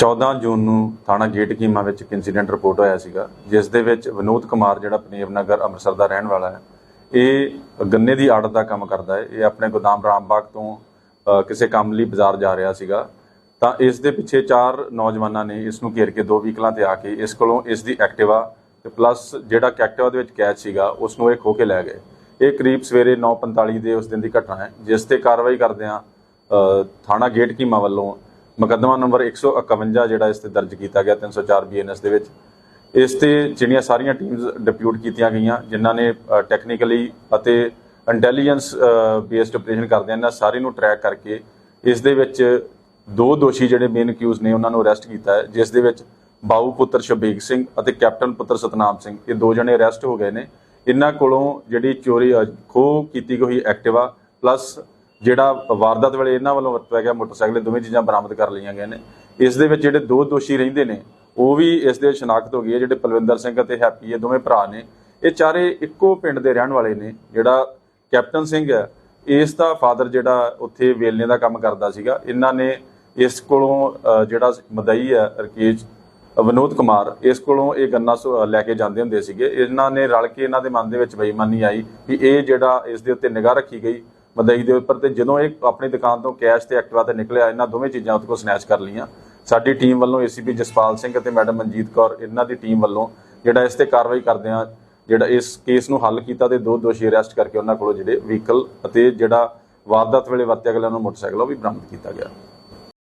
14 ਜੂਨ ਨੂੰ ਥਾਣਾ ਗੇਟ ਕੀਮਾ ਵਿੱਚ ਇੱਕ ਇਨਸੀਡੈਂਟ ਰਿਪੋਰਟ ਹੋਇਆ ਸੀਗਾ, ਜਿਸ ਦੇ ਵਿੱਚ ਵਿਨੋਦ ਕੁਮਾਰ ਜਿਹੜਾ ਪਨੀਰ ਨਗਰ ਅੰਮ੍ਰਿਤਸਰ ਦਾ ਰਹਿਣ ਵਾਲਾ ਹੈ, ਇਹ ਗੰਨੇ ਦੀ ਆੜਤ ਦਾ ਕੰਮ ਕਰਦਾ ਹੈ। ਇਹ ਆਪਣੇ ਗੋਦਾਮ ਰਾਮਬਾਗ ਤੋਂ ਕਿਸੇ ਕੰਮ ਲਈ ਬਾਜ਼ਾਰ ਜਾ ਰਿਹਾ ਸੀਗਾ। ਤਾਂ ਇਸ ਦੇ ਪਿੱਛੇ ਚਾਰ ਨੌਜਵਾਨਾਂ ਨੇ ਇਸ ਨੂੰ ਘੇਰ ਕੇ ਦੋ ਵਹੀਕਲਾਂ ਤੇ ਆ ਕੇ ਇਸ ਕੋਲੋਂ ਇਸ ਦੀ ਐਕਟਿਵਾ ਤੇ ਪਲੱਸ ਜਿਹੜਾ ਕਿ ਐਕਟਿਵਾ ਦੇ ਵਿੱਚ ਕੈਚ ਸੀਗਾ, ਉਸ ਨੂੰ ਇਹ ਖੋ ਕੇ ਲੈ ਗਏ। ਇਹ ਕਰੀਬ ਸਵੇਰੇ 9:45 ਦੇ ਉਸ ਦਿਨ ਦੀ ਘਟਨਾ ਹੈ, ਜਿਸ ਤੇ ਕਾਰਵਾਈ ਕਰਦਿਆਂ ਥਾਣਾ ਗੇਟ ਕੀਮਾ ਵੱਲੋਂ ਮੁਕੱਦਮਾ ਨੰਬਰ 151 ਜਿਹੜਾ ਇਸ ਤੇ ਦਰਜ ਕੀਤਾ ਗਿਆ 304 ਬੀਐਨਐਸ ਦੇ ਵਿੱਚ। ਇਸ ਤੇ ਜਿਹੜੀਆਂ ਸਾਰੀਆਂ ਟੀਮਸ ਡਿਪਿਊਟ ਕੀਤੀਆਂ ਗਈਆਂ ਜਿਨ੍ਹਾਂ ਨੇ ਟੈਕਨੀਕਲੀ ਅਤੇ ਇੰਟੈਲੀਜੈਂਸ ਬੇਸਡ ਆਪਰੇਸ਼ਨ ਕਰਦੇ ਇਹਨਾਂ ਸਾਰੇ ਨੂੰ ਟਰੈਕ ਕਰਕੇ ਇਸ ਦੇ ਵਿੱਚ ਦੋ ਦੋਸ਼ੀ ਜਿਹੜੇ ਮੇਨ ਅਕਿਊਜ਼ ਨੇ ਉਹਨਾਂ ਨੂੰ ਅਰੈਸਟ ਕੀਤਾ ਹੈ ਜਿਸ ਦੇ ਵਿੱਚ ਬਾਊ ਪੁੱਤਰ ਸ਼ਬੀਕ ਸਿੰਘ ਅਤੇ ਕੈਪਟਨ ਪੁੱਤਰ ਸਤਨਾਮ ਸਿੰਘ ਇਹ ਦੋ ਜਣੇ ਅਰੈਸਟ ਹੋ ਗਏ ਨੇ। ਇਹਨਾਂ ਕੋਲੋਂ ਜਿਹੜੀ ਚੋਰੀ ਅ, ਖੋਹ ਕੀਤੀ ਹੋਈ ਐਕਟਿਵਾ ਪਲੱਸ ਜਿਹੜਾ ਵਾਰਦਾਤ ਵੇਲੇ ਇਹਨਾਂ ਵੱਲੋਂ ਵਰਤਿਆ ਗਿਆ ਮੋਟਰਸਾਈਕਲ, ਦੋਵੇਂ ਚੀਜ਼ਾਂ ਬਰਾਮਦ ਕਰ ਲਈਆਂ ਗਈਆਂ ਨੇ। ਇਸ ਦੇ ਵਿੱਚ ਜਿਹੜੇ ਦੋ ਦੋਸ਼ੀ ਰਹਿੰਦੇ ਨੇ, ਉਹ ਵੀ ਇਸ ਦੇ ਸ਼ਨਾਖਤ ਹੋ ਗਈ ਹੈ ਜਿਹੜੇ ਪਲਵਿੰਦਰ ਸਿੰਘ ਅਤੇ ਹੈਪੀ ਇਹ ਦੋਵੇਂ ਭਰਾ ਨੇ। ਇਹ ਚਾਰੇ ਇੱਕੋ ਪਿੰਡ ਦੇ ਰਹਿਣ ਵਾਲੇ ਨੇ, ਜਿਹੜਾ ਕੈਪਟਨ ਸਿੰਘ ਹੈ। ਇਸ ਦਾ ਫਾਦਰ ਜਿਹੜਾ ਉੱਥੇ ਵੇਲਣੇ ਦਾ ਕੰਮ ਕਰਦਾ ਸੀਗਾ। ਇਹਨਾਂ ਨੇ ਇਸ ਕੋਲੋਂ ਜਿਹੜਾ ਮਦਈ ਹੈ, ਰਕੇਸ਼ ਵਿਨੋਦ ਕੁਮਾਰ, ਇਸ ਕੋਲੋਂ ਇਹ ਗੰਨਾ ਸੋ- ਲੈ ਕੇ ਜਾਂਦੇ ਹੁੰਦੇ ਸੀਗੇ। ਇਹਨਾਂ ਨੇ ਰਲ ਕੇ ਇਹਨਾਂ ਦੇ ਮਨ ਦੇ ਵਿੱਚ ਬੇਈਮਾਨੀ ਆਈ ਕਿ ਇਹ ਜਿਹੜਾ ਇਸ ਦੇ ਉੱਤੇ ਨਿਗਾਹ ਰੱਖੀ ਗਈ ਮਦਈ ਦੇ ਉੱਪਰ ਤੇ ਜਦੋਂ ਇਹ ਆਪਣੀ ਦੁਕਾਨ ਤੋਂ ਕੈਸ਼ ਤੇ ਐਕਟਿਵਾ ਤੇ ਨਿਕਲਿਆ, ਇਹਨਾਂ ਦੋਵੇਂ ਚੀਜ਼ਾਂ ਉਹਦੇ ਕੋਲ ਸਨੈਚ ਕਰ ਲਈਆਂ। ਸਾਡੀ ਟੀਮ ਵੱਲੋਂ ਏਸੀਪੀ ਜਸਪਾਲ ਸਿੰਘ ਅਤੇ ਮੈਡਮ ਮਨਜੀਤ ਕੌਰ, ਇਹਨਾਂ ਦੀ ਟੀਮ ਵੱਲੋਂ ਜਿਹੜਾ ਇਸ ਤੇ ਕਾਰਵਾਈ ਕਰਦੇ ਆ ਜਿਹੜਾ ਇਸ ਕੇਸ ਨੂੰ ਹੱਲ ਕੀਤਾ ਤੇ ਦੋ ਦੋਸ਼ੀ ਅਰੈਸਟ ਕਰਕੇ ਉਹਨਾਂ ਕੋਲੋਂ ਜਿਹੜੇ ਵਹੀਕਲ ਅਤੇ ਜਿਹੜਾ ਵਾਰਦਾਤ ਵੇਲੇ ਵਰਤਿਆ ਗਿਆ, ਉਹਨਾਂ ਮੋਟਰਸਾਈਕਲ ਉਹ ਵੀ ਬਰਾਮਦ ਕੀਤਾ ਗਿਆ।